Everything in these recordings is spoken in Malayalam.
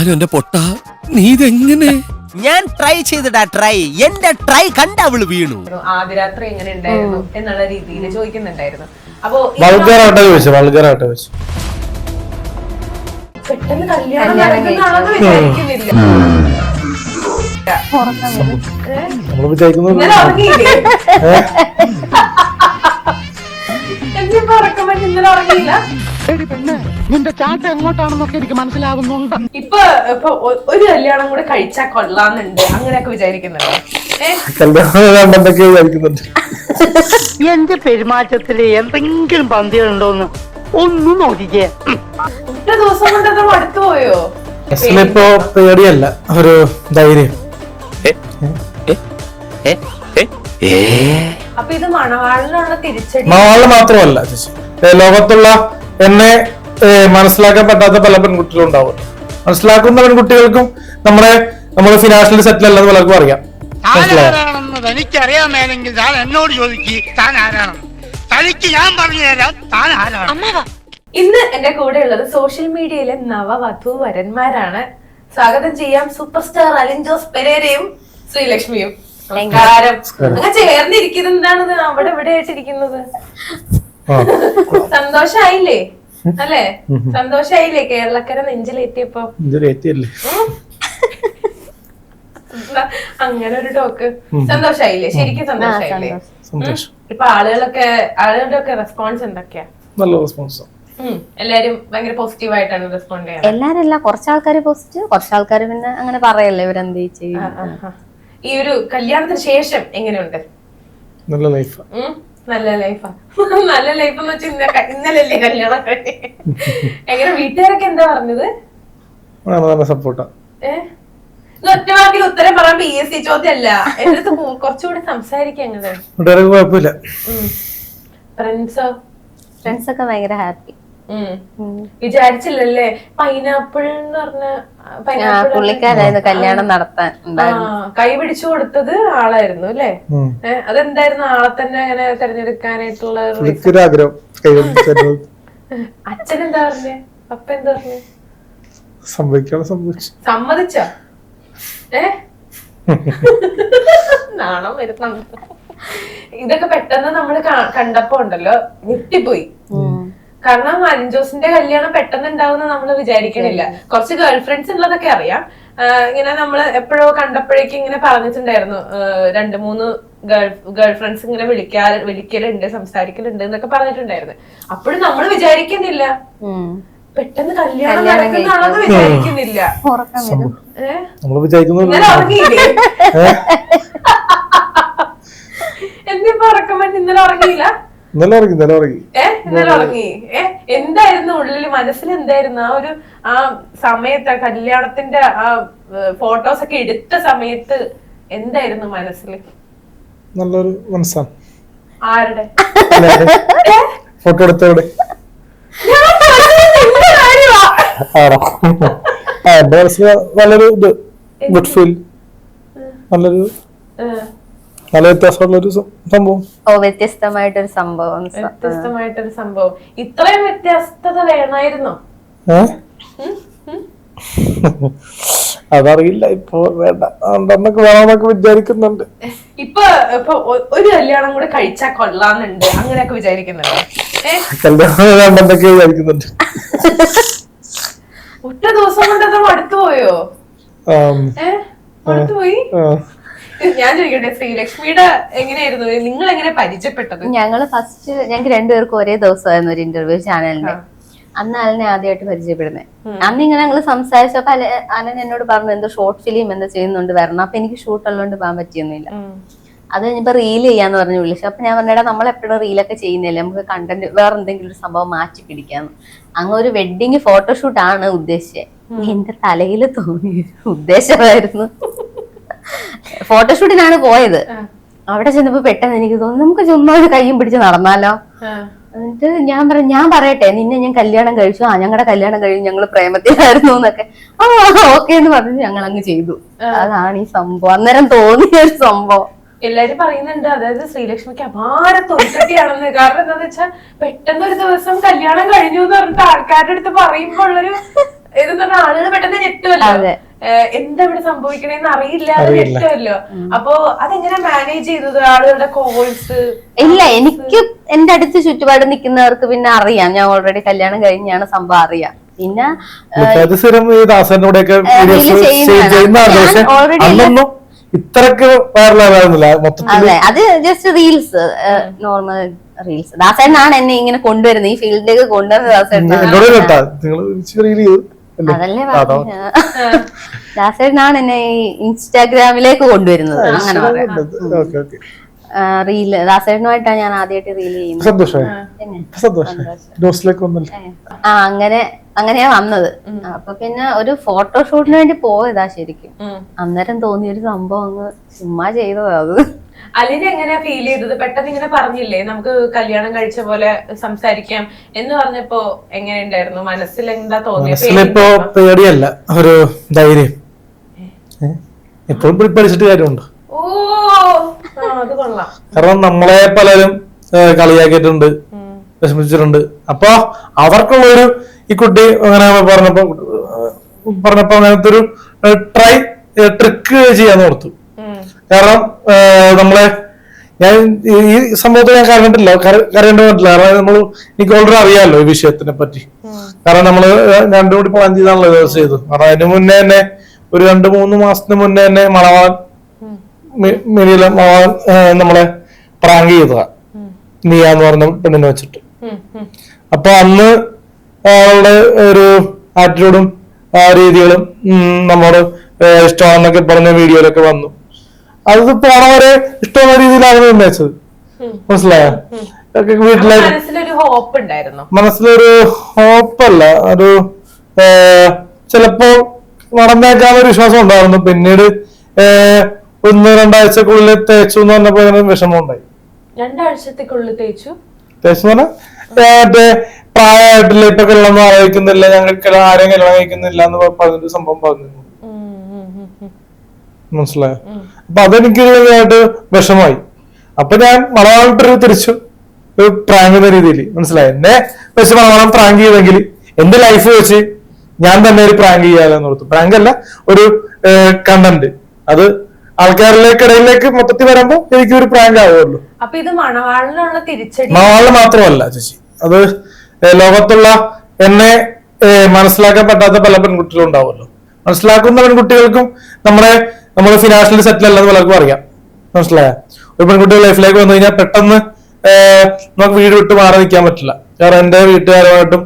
എന്നാലും എന്റെ പൊട്ട നീ ഇതെങ്ങനെ? ഞാൻ ട്രൈ ചെയ്തിടാ ട്രൈ എന്റെ ട്രൈ കണ്ട അവൾ വീണു. ആദ്യരാത്രി എങ്ങനെ ഉണ്ടായിരുന്നു എന്നുള്ള രീതിയിൽ ചോദിക്കുന്നുണ്ടായിരുന്നു. അപ്പോ ഈ വൾഗറായിട്ട് ചോദിച്ചു വൾഗറായിട്ട് ചോദിച്ചു. പെട്ടെന്ന് കല്യാണം നടക്കുന്നതാണെന്ന് വിചാരിക്കുന്നില്ല. നമ്മൾ വിചാരിക്കുന്നത് ഇന്നലെ ഉറങ്ങിയില്ലേ? എന്തിപ്പോ ഉറക്കം പറ്റി ഇന്നലെ ഉറങ്ങിയില്ല? നിന്റെ ചാട്ട എങ്ങോട്ടാണെന്നൊക്കെ എനിക്ക് മനസ്സിലാകുന്നുണ്ട്. ഇപ്പൊ ഇപ്പൊ ഒരു കല്യാണം കൂടെ കഴിച്ചാ കൊള്ളാന്നുണ്ട് അങ്ങനെയൊക്കെ വിചാരിക്കുന്നുണ്ടോ? എന്റെ പെരുമാറ്റത്തിൽ എന്തെങ്കിലും പന്തികളുണ്ടോന്ന് ഒന്നും നോക്കിക്കേ. ഒറ്റ ദിവസം കൊണ്ട് അടുത്തു പോയോ? ബസ്സിലിപ്പോ പേടിയല്ല ഒരു ധൈര്യം. അപ്പൊ ഇത് മണവാളിനുള്ള തിരിച്ചടി. മണവാളിന് മാത്രമല്ല ലോകത്തുള്ള എന്നെ മനസ്സിലാക്കാൻ പറ്റാത്ത പല പെൺകുട്ടികളും ഉണ്ടാവും. മനസ്സിലാക്കുന്ന പെൺകുട്ടികൾക്കും നമ്മുടെ നമ്മൾ ഫിനാൻഷ്യലി സെറ്റിൽ അല്ലെന്ന് പലർക്കും അറിയാം. താൻ എന്നോട് ചോദിക്ക് താൻ ആരാണെന്ന് തനിക്ക് ഞാൻ പറഞ്ഞു തരാം താൻ ആരാണ് ഇന്ന് എന്റെ കൂടെ ഉള്ളത് സോഷ്യൽ മീഡിയയിലെ നവവധു വരന്മാരാണ്. സ്വാഗതം ചെയ്യാം സൂപ്പർ സ്റ്റാർ അലിൻ ജോസ് പെരേരയും ശ്രീലക്ഷ്മിയും. നമസ്കാരം അങ്ങ് ചേർന്നിരിക്കുന്നത് എന്താണ്? അവിടെ ഇവിടെ ആയിട്ടിരിക്കുന്നത് സന്തോഷായില്ലേ? അല്ലേ? സന്തോഷായില്ലേ കേരളക്കര നെഞ്ചിലെത്തിയപ്പോ നെഞ്ചിലെത്തിയല്ലേ അങ്ങനെ ഒരു ടോക്ക്. സന്തോഷായില്ലേ? ശരിക്കും സന്തോഷായില്ലേ? സന്തോഷം. ഇപ്പൊ ആളുകളൊക്കെ ആളുകളുടെ ഒക്കെ റെസ്പോൺസ് എന്തൊക്കെയാ? നല്ല റെസ്പോൺസ് എല്ലാരും ഭയങ്കര പോസിറ്റീവ് ആയിട്ടാണ് റെസ്പോണ്ട് ചെയ്യാറ് എല്ലാരും അല്ല പോസിറ്റീവ് കുറച്ചാൾക്കാർ പിന്നെ അങ്ങനെ പറയല്ലേ ഇവരെന്ത് ചെയ്യും. ഈ ഒരു കല്യാണത്തിന് ശേഷം എങ്ങനെയുണ്ട്? നല്ല ലൈഫ്? നല്ല ലൈഫാ നല്ല ലൈഫ് എന്ന് വെച്ചാൽ ഇന്നലല്ലേ കല്യാണം? എങ്ങനെ വീട്ടുകാരൊക്കെ എന്താ പറഞ്ഞത്? നല്ല സപ്പോർട്ടാ ഏഹ് ഒറ്റ വാക്കിൽ ഉത്തരം പറയാൻ പി എസ് സി ചോദ്യമല്ല. എന്റെ അടുത്ത് കുറച്ചുകൂടി സംസാരിക്കാം കുഴപ്പമില്ല. ഫ്രണ്ട്സോ ഭയങ്കര ഹാപ്പി വിചാരിച്ചില്ലല്ലേ? പൈനാപ്പിൾ എന്ന് പറഞ്ഞ പുള്ളിക്കാരായിരുന്നു കല്യാണം നടത്താൻ കൈ പിടിച്ചു കൊടുത്തത് ആളായിരുന്നു അല്ലേ? അതെന്തായിരുന്നു ആളെ തന്നെ അങ്ങനെ തെരഞ്ഞെടുക്കാനായിട്ടുള്ള അച്ഛൻ എന്താ പറഞ്ഞേ? അപ്പ എന്താ പറഞ്ഞേ? സംഭവിക്കാതെ സംഭവിച്ചു. സമ്മതിച്ചോ? ഏ? നാണം വരുന്നുണ്ട് ഇതൊക്കെ പെട്ടെന്ന് നമ്മൾ കണ്ടപ്പോ ഉണ്ടല്ലോ ഞെട്ടിപ്പോയി. കാരണം അലിൻജോസിന്റെ കല്യാണം പെട്ടെന്ന് ഉണ്ടാവുന്ന നമ്മൾ വിചാരിക്കണില്ല കുറച്ച് ഗേൾ ഫ്രണ്ട്സ് ഉള്ളതൊക്കെ അറിയാം. ഇങ്ങനെ നമ്മൾ എപ്പോഴോ കണ്ടപ്പോഴേക്കും ഇങ്ങനെ പറഞ്ഞിട്ടുണ്ടായിരുന്നു. രണ്ട് മൂന്ന് ഗേൾ ഗേൾ ഫ്രണ്ട്സ് ഇങ്ങനെ വിളിക്കാ വിളിക്കലുണ്ട് സംസാരിക്കലുണ്ട് എന്നൊക്കെ പറഞ്ഞിട്ടുണ്ടായിരുന്നു. അപ്പോഴും നമ്മൾ വിചാരിക്കുന്നില്ല. പെട്ടെന്ന് കല്യാണം നടക്കുന്നതാണെന്ന് വിചാരിക്കുന്നില്ല. എന്തിപ്പോ ഉറക്കം പറ്റി ഇന്നലെ ഉറങ്ങിയില്ല? ഇന്നലെ ഇറങ്ങി ഇന്നലെ ഉറങ്ങി എന്തായിരുന്നു ഉള്ളിൽ മനസ്സിൽ എന്തായിരുന്നു ആ ഒരു ആ സമയത്ത് ആ കല്യാണത്തിന്റെ ആ ഫോട്ടോസ് ഒക്കെ എടുത്ത സമയത്ത് എന്തായിരുന്നു മനസ്സിൽ നല്ലൊരു മനസ്സാണ് ആരുടെ? ഫോട്ടോ എടുത്തവിടെ എന്റെ മനസ്സിൽ നല്ലൊരു ഇത്. ഗുഡ് ഫീൽ നല്ലൊരു നല്ല വ്യത്യാസമുള്ളൊരു സം- സംഭവം. ഓ വ്യത്യസ്തമായിട്ടൊരു സംഭവം. വ്യത്യസ്തമായിട്ടൊരു സംഭവം. ഇത്രയും വ്യത്യസ്തത വേണമായിരുന്നോ. അതറിയില്ല ഇപ്പൊ വേണ്ട. ഉണ്ടെന്നൊക്കെ വേണമെന്നൊക്കെ വിചാരിക്കുന്നുണ്ട്. ഇപ്പൊ ഇപ്പൊ ഒരു കല്യാണം കൂടെ കഴിച്ചാ കൊള്ളാന്നുണ്ട് അങ്ങനെയൊക്കെ വിചാരിക്കുന്നുണ്ട്? കല്യാണം വേണ്ടെന്നൊക്കെ വിചാരിക്കുന്നുണ്ട്. ഒറ്റ ദിവസം കൊണ്ട് അത് മടുത്തു പോയോ? മടുത്തു പോയി? ആ. ഞാൻ ചോദിക്കട്ടെ ശ്രീലക്ഷ്മിയുടെ എങ്ങനെയായിരുന്നു? നിങ്ങൾ എങ്ങനെ പരിചയപ്പെട്ടത്? ഞങ്ങൾ ഫസ്റ്റ് ഞങ്ങൾക്ക് രണ്ടുപേർക്കും ഒരേ ദിവസമായിരുന്നു ഒരു ഇന്റർവ്യൂ ചാനലിന്റെ. അന്ന് അലനെ ആദ്യമായിട്ട് പരിചയപ്പെടുന്നത് അന്ന് ഇങ്ങനെ ഞങ്ങൾ സംസാരിച്ചപ്പോ അല അലൻ എന്നോട് പറഞ്ഞു എന്തോ ഷോർട്ട് ഫിലിം എന്താ ചെയ്യുന്നുണ്ട് വരണം. അപ്പൊ എനിക്ക് ഷൂട്ട് ഉള്ളതുകൊണ്ട് പോകാൻ പറ്റിയൊന്നുമില്ല. അത് കഴിഞ്ഞപ്പോ റീൽ ചെയ്യാന്ന് പറഞ്ഞു വിളിച്ചു. അപ്പൊ ഞാൻ പറഞ്ഞാ നമ്മൾ എപ്പോഴും റീലൊക്കെ ചെയ്യുന്നില്ലേ നമുക്ക് കണ്ടന്റ് വേറെ എന്തെങ്കിലും ഒരു സംഭവം മാറ്റി പിടിക്കാന്ന്. അങ്ങ് ഒരു വെഡിങ് ഫോട്ടോഷൂട്ട് ആണ് ഉദ്ദേശിച്ചത് എന്റെ തലയിൽ തോന്നിയ ഉദ്ദേശമായിരുന്നു. ഫോട്ടോഷൂട്ടിനാണ് പോയത്. അവിടെ ചെന്നപ്പോ പെട്ടെന്ന് എനിക്ക് തോന്നുന്നു നമുക്ക് ചുമ്മാ ഒരു കൈയും പിടിച്ച് നടന്നാലോ? എന്നിട്ട് ഞാൻ പറ ഞാൻ പറയട്ടെ നിന്നെ ഞാൻ കല്യാണം കഴിച്ചു. ആ ഞങ്ങളുടെ കല്യാണം കഴിഞ്ഞു ഞങ്ങൾ പ്രേമത്തിലായിരുന്നു എന്നൊക്കെ. ആ ഓക്കെ എന്ന് പറഞ്ഞ് ഞങ്ങൾ അങ്ങ് ചെയ്തു അതാണ് ഈ സംഭവം. അന്നേരം തോന്നിയ ഒരു സംഭവം. എല്ലാരും പറയുന്നുണ്ട് അതായത് ശ്രീലക്ഷ്മിക്ക് അപാര തൊഴിലാണെന്ന് കാരണം എന്താന്ന് വെച്ചാൽ പെട്ടെന്ന് ഒരു ദിവസം കല്യാണം കഴിഞ്ഞു എന്ന് പറഞ്ഞിട്ട് ആൾക്കാരുടെ അടുത്ത് പറയുമ്പോ ഉള്ളൊരു ഇതെന്ന് പറഞ്ഞാൽ ആളുകൾ പെട്ടെന്ന് ഞെട്ടുമല്ലോ അതെ. ഏഹ് എന്താ ഇവിടെ സംഭവിക്കണേന്ന് അറിയില്ല അറിയില്ല. ഞെട്ടുമല്ലോ അപ്പൊ അതെങ്ങനെ മാനേജ് ചെയ്തത്? ആളുകളുടെ കോൾസ് ഇല്ല എനിക്ക് എന്റെ അടുത്ത് ചുറ്റുപാട് നിൽക്കുന്നവർക്ക് പിന്നെ അറിയാം. ഞാൻ ഓൾറെഡി കല്യാണം കഴിഞ്ഞാണ് സംഭവം അറിയാം. പിന്നെ അത് ഇത്രക്ക് അതെ അത് ജസ്റ്റ് റീൽസ് നോർമൽ റീൽസ് ദാസേട്ടനാണ് എന്നെ ഇങ്ങനെ കൊണ്ടുവരുന്നത്? ഈ ഫീൽഡിലേക്ക് കൊണ്ടുവരുന്നത് ദാസേട്ടനാണ് അതല്ലേ അതോ. ദാസേട്ടനാണ് എന്നെ ഇൻസ്റ്റാഗ്രാമിലേക്ക് കൊണ്ടുവരുന്നത്. അങ്ങനെ പറയാം. Okay okay. റീൽ ദാസേട്ടനുമായിട്ടാണ് ഞാൻ ആദ്യമായിട്ട് റീൽ ചെയ്യുന്നത്. ആ അങ്ങനെ അങ്ങനെയാ വന്നത്. അപ്പൊ പിന്നെ ഒരു ഫോട്ടോഷൂട്ടിന് വേണ്ടി പോയതാ ശരിക്കും. അന്നേരം തോന്നിയൊരു സംഭവം അങ്ങ് ചുമ്മാ ചെയ്തതാ അത്. അലിന് എങ്ങനെ ഫീൽ ചെയ്തത്? പെട്ടെന്ന് ഇങ്ങനെ പറഞ്ഞില്ലേ നമുക്ക് കല്യാണം കഴിച്ച പോലെ സംസാരിക്കാം എന്ന് പറഞ്ഞപ്പോ എങ്ങനെയുണ്ടായിരുന്നു? മനസ്സിൽ എന്താ മനസ്സിലിപ്പോ പേടിയല്ല ഒരു ധൈര്യം. എപ്പോഴും പഠിച്ചിട്ട് കാര്യമുണ്ട്? ഓ ആ, അത് കൊള്ളാം. കാരണം നമ്മളെ പലരും കളിയാക്കിയിട്ടുണ്ട് വിഷമിച്ചിട്ടുണ്ട്. അപ്പൊ അവർക്കുള്ളൊരു ഈ കുട്ടി അങ്ങനെ പറഞ്ഞപ്പോ പറഞ്ഞപ്പോ അങ്ങനത്തെ ഒരു ട്രൈ ട്രിക്ക് ചെയ്യാന്ന് ഓർത്തു. കാരണം നമ്മളെ ഞാൻ ഈ- സംഭവത്തിൽ ഞാൻ കരണ്ടില്ല കറിയേണ്ട പറ്റില്ല. കാരണം നമ്മൾ എനിക്ക് ഓൾറെഡി അറിയാമല്ലോ ഈ വിഷയത്തിനെ പറ്റി. കാരണം നമ്മൾ രണ്ടും കൂടി പ്ലാൻ ചെയ്താണല്ലോ ദിവസം ചെയ്തു കാരണം അതിന് മുന്നേ തന്നെ ഒരു രണ്ട് മൂന്ന് മാസത്തിന് മുന്നേ തന്നെ മണവാൻ മിനിയിലെ മണവാൻ നമ്മളെ പ്രാങ്ക് ചെയ്തതാ. നീയാന്ന് പറഞ്ഞ പെണ്ണിനെ വെച്ചിട്ട്. അപ്പൊ അന്ന് അവളുടെ ഒരു ആറ്റിറ്റ്യൂഡും രീതികളും നമ്മോട് ഇഷ്ടമാണെന്നൊക്കെ പറഞ്ഞ വീഡിയോയിലൊക്കെ വന്നു. അത് പോണവരെ ഇഷ്ടമുള്ള രീതിയിലാണ് ഉന്നയിച്ചത്. മനസ്സിലായോ? വീട്ടിലെ മനസ്സിലൊരു ഹോപ്പല്ല ഒരു ചിലപ്പോ നടന്നേക്കാൻ ഒരു വിശ്വാസം ഉണ്ടായിരുന്നു. പിന്നീട് ഒന്ന് രണ്ടാഴ്ചക്കുള്ളിൽ തേച്ചു എന്ന് പറഞ്ഞപ്പോ അങ്ങനെ വിഷമം ഉണ്ടായി രണ്ടാഴ്ചത്തേക്കുള്ളിൽ തേച്ചു? തേച്ചു എന്ന് പറഞ്ഞാൽ പ്രായമായിട്ടില്ല ഇപ്പൊ കല്യാണം ആലോചിക്കുന്നില്ല ഞങ്ങൾക്ക് ആരെയും കല്യാണം കഴിക്കുന്നില്ല എന്ന് പറഞ്ഞൊരു സംഭവം പറഞ്ഞു മനസ്സിലായോ? അപ്പൊ അതെനിക്ക് ആയിട്ട് വിഷമായി അപ്പൊ ഞാൻ മലയാളത്തിൽ തിരിച്ചു. ഒരു പ്രാങ്ക് എന്ന രീതിയിൽ മനസ്സിലായി? എന്നെ വെച്ച് മലയാളം പ്രാങ്ക് ചെയ്തെങ്കിൽ എന്റെ ലൈഫ് വെച്ച് ഞാൻ തന്നെ ഒരു പ്രാങ്ക് ചെയ്യാതെന്ന് ഓർത്തു. പ്രാങ്ക് അല്ല ഒരു കണ്ടന്റ് അത് ആൾക്കാരിലേക്ക് ഇടയിലേക്ക് മൊത്തത്തിൽ വരുമ്പോ എനിക്ക് ഒരു പ്രാങ്ക് ആവുമല്ലോ അപ്പൊ ഇത് മണവാളിനുള്ള തിരിച്ചടി. മലയാളം മാത്രമല്ല ചേച്ചി. അത് ലോകത്തുള്ള എന്നെ മനസ്സിലാക്കാൻ പറ്റാത്ത പല പെൺകുട്ടികളും ഉണ്ടാവുമല്ലോ. മനസ്സിലാക്കുന്ന പെൺകുട്ടികൾക്കും നമ്മുടെ നമ്മൾ ഫിനാൻഷ്യൽ സെറ്റിൽ അല്ലെന്ന് പലർക്കും അറിയാം. മനസ്സിലായ? ഒരു പെൺകുട്ടി ലൈഫിലേക്ക് വന്നു കഴിഞ്ഞാൽ പെട്ടെന്ന് നമുക്ക് വീട് വിട്ട് മാറി നിൽക്കാൻ പറ്റില്ല. കാരണം എന്റെ വീട്ടുകാരുമായിട്ടും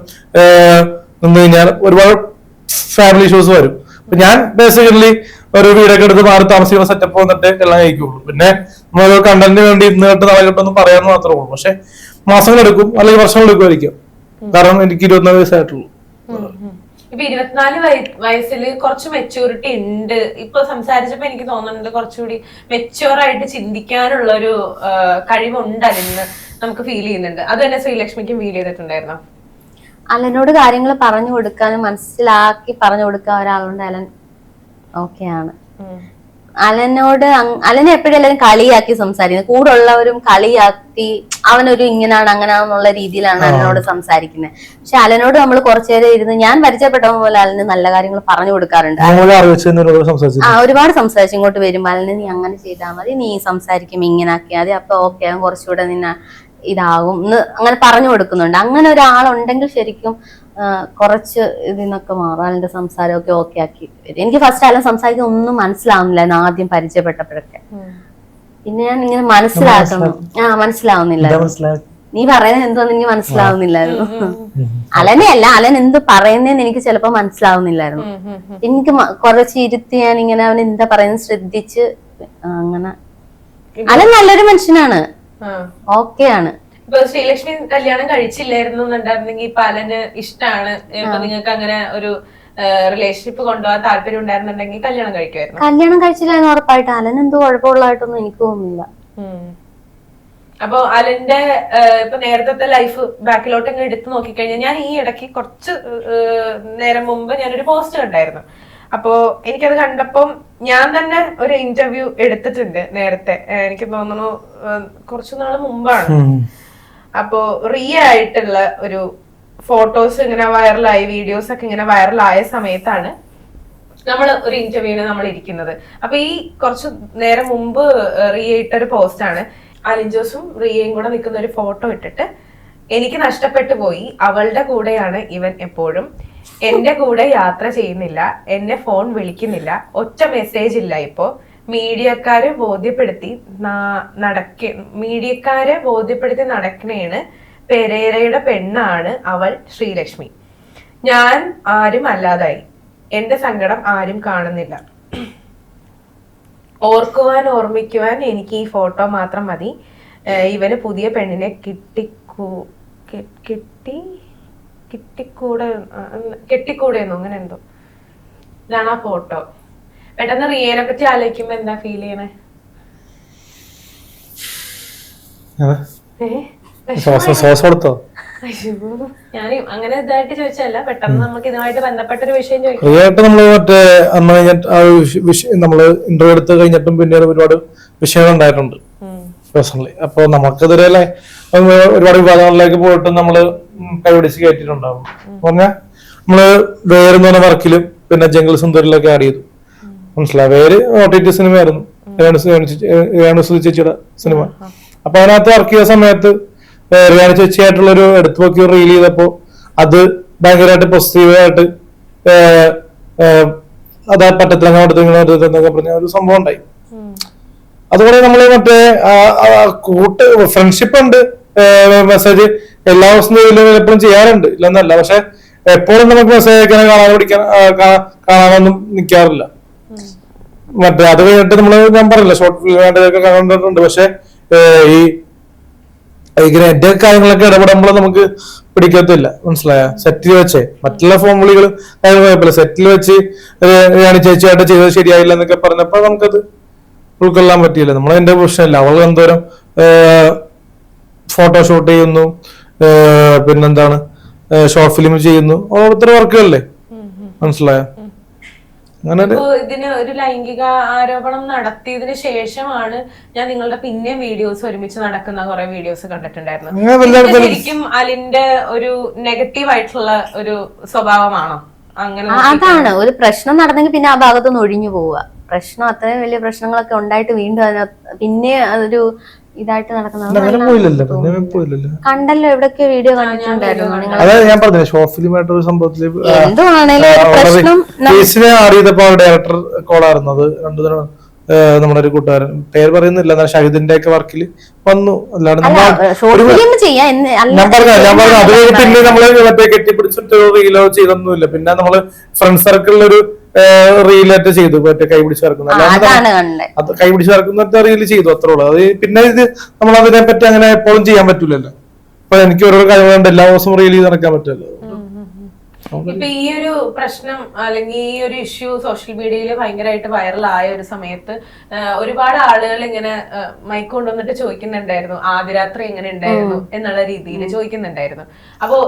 നിന്ന് കഴിഞ്ഞാൽ ഒരുപാട് ഫാമിലി ഇഷ്യൂസ് വരും. അപ്പൊ ഞാൻ ബേസിക്കലി ഒരു വീടൊക്കെ എടുത്ത് മാറി താമസിക്കുന്ന സെറ്റപ്പ് വന്നിട്ട് എല്ലാം കഴിക്കുള്ളൂ. പിന്നെ നമ്മൾ കണ്ടന്റിന് വേണ്ടി ഇന്ന് തൊട്ട് നാളെ തൊട്ടൊന്നും പറയാന്ന് മാത്രമേ ഉള്ളൂ. പക്ഷെ മാസങ്ങൾ എടുക്കും അല്ലെങ്കിൽ വർഷങ്ങൾ എടുക്കുമായിരിക്കും. കാരണം എനിക്ക് ഇരുപത്തിനാല് വയസ്സായിട്ടുള്ളൂ. ഇപ്പൊ ഇരുപത്തിനാല് വയസ്സിൽ കുറച്ച് മെച്ചൂരിറ്റി ഉണ്ട്. ഇപ്പൊ സംസാരിച്ചപ്പോ എനിക്ക് തോന്നുന്നുണ്ട് കുറച്ചുകൂടി മെച്യൂർ ആയിട്ട് ചിന്തിക്കാനുള്ള ഒരു കഴിവുണ്ട് അതിന് നമുക്ക് ഫീൽ ചെയ്യുന്നുണ്ട്. അത് തന്നെ ശ്രീലക്ഷ്മിക്കും ഫീൽ ചെയ്തിട്ടുണ്ടായിരുന്നു? അലനോട് കാര്യങ്ങൾ പറഞ്ഞു കൊടുക്കാനും മനസ്സിലാക്കി പറഞ്ഞു കൊടുക്കാൻ ഒരാളുണ്ട് അലൻ. ഓക്കെയാണ് അലനോട് അലനെ എപ്പോഴും എല്ലാവരും കളിയാക്കി സംസാരിക്കുന്നത്. കൂടെ ഉള്ളവരും കളിയാക്കി അവനൊരു ഇങ്ങനാണ് അങ്ങനാന്നുള്ള രീതിയിലാണ് അലനോട് സംസാരിക്കുന്നത്. പക്ഷെ അലനോട് നമ്മൾ കുറച്ചേരം ഇരുന്ന് ഞാൻ പരിചയപ്പെട്ട പോലെ അലന് നല്ല കാര്യങ്ങൾ പറഞ്ഞു കൊടുക്കാറുണ്ട്. ആ ഒരുപാട് സംസാരിച്ചു ഇങ്ങോട്ട് വരുമ്പോൾ അലന് നീ അങ്ങനെ ചെയ്താൽ മതി നീ സംസാരിക്കും ഇങ്ങനെ ആക്കിയാൽ മതി അപ്പൊ ഓക്കെ അവൻ കുറച്ചുകൂടെ നിന്നെ ഇതാകും എന്ന് അങ്ങനെ പറഞ്ഞു കൊടുക്കുന്നുണ്ട്. അങ്ങനെ ഒരാളുണ്ടെങ്കിൽ ശരിക്കും കുറച്ച് ഇതിനൊക്കെ മാറും സംസാരമൊക്കെ ഓക്കെ ആക്കി എനിക്ക് ഫസ്റ്റ് അയാളെ സംസാരിക്കാൻ ഒന്നും മനസ്സിലാവുന്നില്ല ആദ്യം പരിചയപ്പെട്ടപ്പോഴൊക്കെ. പിന്നെ ഞാൻ ഇങ്ങനെ മനസ്സിലാക്കണം ആ മനസ്സിലാവുന്നില്ല. നീ പറയുന്നത് എന്തോന്ന് എനിക്ക് മനസ്സിലാവുന്നില്ലായിരുന്നു അലനെ അല്ല അലൻ എന്ത് പറയുന്നതെന്ന് എനിക്ക് ചിലപ്പോ മനസ്സിലാവുന്നില്ലായിരുന്നു. എനിക്ക് കുറച്ച് ഇരുത്തി ഞാൻ ഇങ്ങനെ അവൻ എന്താ പറയുന്നത് ശ്രദ്ധിച്ച് അങ്ങനെ. അലൻ നല്ലൊരു മനുഷ്യനാണ്. ഓക്കെ ആണ്. ഇപ്പൊ ശ്രീലക്ഷ്മി കല്യാണം കഴിച്ചില്ലായിരുന്നു എന്നുണ്ടായിരുന്നെങ്കിൽ പാലന് അലന് ഇഷ്ടമാണ് ഇപ്പൊ നിങ്ങൾക്ക് അങ്ങനെ ഒരു റിലേഷൻഷിപ്പ് കൊണ്ടുപോകാൻ താല്പര്യം ഉണ്ടായിരുന്നുണ്ടെങ്കിൽ കല്യാണം കഴിക്കുമായിരുന്നു. കല്യാണം കഴിച്ചില്ല എന്ന് ഉറപ്പായിട്ട് അലൻ എന്തോ കുഴപ്പമുള്ളതായിട്ടൊന്നും എനിക്ക് തോന്നുന്നില്ല. അപ്പൊ അലന്റെ ഇപ്പൊ നേരത്തെ ലൈഫ് ബാക്കിലോട്ട് അങ്ങ് എടുത്തു നോക്കിക്കഴിഞ്ഞാൽ ഞാൻ ഈ ഇടയ്ക്ക് കുറച്ച് നേരം മുമ്പ് ഞാനൊരു പോസ്റ്റ് കണ്ടായിരുന്നു. അപ്പോ എനിക്കത് കണ്ടപ്പം ഞാൻ തന്നെ ഒരു ഇന്റർവ്യൂ എടുത്തിട്ടുണ്ട് നേരത്തെ. എനിക്ക് തോന്നുന്നു കുറച്ചു നാൾ മുമ്പാണ്. അപ്പോ റിയ ആയിട്ടുള്ള ഒരു ഫോട്ടോസ് ഇങ്ങനെ വൈറലായി വീഡിയോസ് ഒക്കെ ഇങ്ങനെ വൈറലായ സമയത്താണ് നമ്മൾ ഒരു ഇന്റർവ്യൂവിന് നമ്മൾ ഇരിക്കുന്നത്. അപ്പൊ ഈ കുറച്ച് നേരം മുമ്പ് റിയ ഇട്ട ഒരു പോസ്റ്റാണ് അലിഞ്ചോസും റിയയും കൂടെ നിൽക്കുന്ന ഒരു ഫോട്ടോ ഇട്ടിട്ട് എനിക്ക് നഷ്ടപ്പെട്ടു പോയി. അവളുടെ കൂടെയാണ് ഇവൻ എപ്പോഴും. എന്റെ കൂടെ യാത്ര ചെയ്യുന്നില്ല. എന്നെ ഫോൺ വിളിക്കുന്നില്ല. ഒറ്റ മെസ്സേജ് ഇല്ല ഇപ്പോ. മീഡിയക്കാരെ ബോധ്യപ്പെടുത്തി നടക്ക മീഡിയക്കാരെ ബോധ്യപ്പെടുത്തി നടക്കണേണ് പെരേരയുടെ പെണ്ണാണ് അവൾ ശ്രീലക്ഷ്മി. ഞാൻ ആരും അല്ലാതായി. എന്റെ സങ്കടം ആരും കാണുന്നില്ല. ഓർക്കുവാൻ ഓർമ്മിക്കുവാൻ എനിക്ക് ഈ ഫോട്ടോ മാത്രം മതി. ഇവന് പുതിയ പെണ്ണിനെ കിട്ടിക്കൂ കിട്ടി കിട്ടിക്കൂടെ കെട്ടിക്കൂടെയെന്നോ അങ്ങനെ എന്തോ. ഇതാണ് ആ ഫോട്ടോ. പെട്ടെന്ന് റിയനെ പറ്റി ആലോചിക്കുമ്പോ എന്താ ഫീൽ ചെയ്യണേ? ഞാൻ അങ്ങനെ ഇതായിട്ട് ചോദിച്ചല്ല പെട്ടെന്ന് നമുക്ക് ഇതുമായിട്ട് ബന്ധപ്പെട്ട ഒരു വിഷയം ചോദിക്കാം. റിയായിട്ട് നമ്മൾ മറ്റേ അന്ന് കഴിഞ്ഞിട്ട് ആ ഒരു വിഷ- വിഷ- നമ്മൾ ഇന്റർവ്യൂ എടുത്ത് കഴിഞ്ഞിട്ടും പിന്നീട് ഒരുപാട് വിഷയങ്ങൾ ഉണ്ടായിട്ടുണ്ട് പേഴ്സണലി അപ്പൊ നമുക്കെതിരെ ഒരുപാട് വിവാദങ്ങളിലേക്ക് പോയിട്ട് നമ്മൾ കൈപിടിച്ച് കയറ്റിയിട്ടുണ്ടാവും പറഞ്ഞാൽ നമ്മൾ വേറെ പറഞ്ഞ വർക്കിലും പിന്നെ ജംഗിൾ സുന്ദരിലൊക്കെ ആഡ് ചെയ്തു. മനസ്സിലായി. പേര് ഒ ടി ടി സിനിമയായിരുന്നു രേണു ചേച്ചിയുടെ സിനിമ അപ്പൊ അതിനകത്ത് വർക്ക് ചെയ്ത സമയത്ത് രേണു ചേച്ചിയായിട്ടുള്ള ഒരു എടുത്തു നോക്കി റീൽ ചെയ്തപ്പോ അത് ഭയങ്കരമായിട്ട് പോസിറ്റീവായിട്ട് അതാ പറ്റത്തിലങ്ങ് എന്നൊക്കെ പറഞ്ഞ ഒരു സംഭവം ഉണ്ടായി. അതുപോലെ നമ്മൾ മറ്റേ കൂട്ട് ഫ്രണ്ട്ഷിപ്പ് ഉണ്ട്. മെസ്സേജ് എല്ലാ ദിവസവും എപ്പോഴും ചെയ്യാറുണ്ട്. ഇല്ലെന്നല്ല പക്ഷെ എപ്പോഴും നമുക്ക് മെസ്സേജ് അയക്കാനോ കാണാൻ പിടിക്കാൻ കാണാനൊന്നും നിൽക്കാറില്ല മറ്റേ അത് കഴിഞ്ഞിട്ട് നമ്മൾ ഞാൻ പറഞ്ഞില്ല ഷോർട്ട് ഫിലിമായിട്ടൊക്കെ കണ്ടിട്ടുണ്ട്. പക്ഷെ ഈ ഇങ്ങനെ എന്റെ കാര്യങ്ങളൊക്കെ ഇടപെടുമ്പോൾ നമുക്ക് പിടിക്കത്തില്ല. മനസ്സിലായ? സെറ്റിൽ വെച്ച്. മറ്റുള്ള ഫോം വിളികൾ കുഴപ്പമില്ല. സെറ്റിൽ വെച്ച് ഞാൻ ചേച്ചിയായിട്ട് ചെയ്തത് ശരിയായില്ല എന്നൊക്കെ പറഞ്ഞപ്പോ നമുക്കത് ഉൾക്കൊള്ളാൻ പറ്റിയില്ല. നമ്മളതിന്റെ പ്രശ്നമില്ല. അവൾ എന്തോരം ഫോട്ടോഷൂട്ട് ചെയ്യുന്നു ഏഹ് പിന്നെന്താണ് ഷോർട്ട് ഫിലിം ചെയ്യുന്നു. ഓരോരുത്തർ വർക്കുകളല്ലേ മനസ്സിലായോ? അങ്ങനെ ഇതിന് ഒരു ലൈംഗിക ആരോപണം നടത്തിയതിന് ശേഷമാണ് ഞാൻ നിങ്ങളുടെ പിന്നെ വീഡിയോസ് ഒരുമിച്ച് നടക്കുന്ന കുറെ വീഡിയോസ് കണ്ടിട്ടുണ്ടായിരുന്നു ശരിക്കും അലിന്റെ ഒരു നെഗറ്റീവ് ആയിട്ടുള്ള ഒരു സ്വഭാവമാണോ? അങ്ങനെ അതാണ്. ഒരു പ്രശ്നം നടന്നെങ്കിൽ പിന്നെ ആ ഭാഗത്തുനിന്ന് ഒഴിഞ്ഞു പോവുക. പ്രശ്നം അത്രയും വലിയ പ്രശ്നങ്ങളൊക്കെ ഉണ്ടായിട്ട് വീണ്ടും അതിനകത്ത് പിന്നെ അതൊരു ഇതായിട്ട് നടക്കുന്നത് കണ്ടല്ലോ എവിടൊക്കെ വീഡിയോ കണ്ടിട്ടുണ്ടായിരുന്നു ഞാൻ പറഞ്ഞില്ലേ ഷോർട്ട് ഫിലിമായിട്ട് ഒരു സംഭവത്തിൽ കേസിനെ ഡയറക്ടർ കോൾ അത് രണ്ടു തവണ നമ്മുടെ ഒരു കൂട്ടുകാരൻ. പേര് പറയുന്നില്ല എന്നാൽ ഷഹിദിന്റെ ഒക്കെ വർക്കിൽ വന്നു. അല്ലാണ്ട് ഞാൻ പറഞ്ഞ ഞാൻ പറഞ്ഞ അത് പിന്നെ നമ്മൾ മറ്റേ കെട്ടിപ്പിടിച്ചിട്ട് റീലോ ചെയ്തൊന്നുമില്ല. പിന്നെ നമ്മൾ ഫ്രണ്ട് സർക്കിളിൽ റീലായിട്ട് ചെയ്തു. മറ്റേ കൈ പിടിച്ച് അതാണ് അത് കൈ പിടിച്ച് ചെയ്തു അത്രേ ഉള്ളൂ. അത് പിന്നെ ഇത് നമ്മൾ അതിനെ പറ്റി അങ്ങനെ എപ്പോഴും ചെയ്യാൻ പറ്റൂലല്ലോ. അപ്പൊ എനിക്ക് ഓരോ കഴിവുണ്ട് എല്ലാ ദിവസവും റീൽ ചെയ്ത് നടക്കാൻ പറ്റുമല്ലോ ഇപ്പൊ ഈ ഒരു പ്രശ്നം അല്ലെങ്കിൽ ഈ ഒരു ഇഷ്യൂ സോഷ്യൽ മീഡിയയിൽ ഭയങ്കരമായിട്ട് വൈറലായ ഒരു സമയത്ത് ഒരുപാട് ആളുകൾ ഇങ്ങനെ മൈക്ക് കൊണ്ടുവന്നിട്ട് ചോദിക്കുന്നുണ്ടായിരുന്നു. ആദ്യരാത്രി എങ്ങനെ ഉണ്ടായിരുന്നു എന്നുള്ള രീതിയിൽ ചോദിക്കുന്നുണ്ടായിരുന്നു. അപ്പോ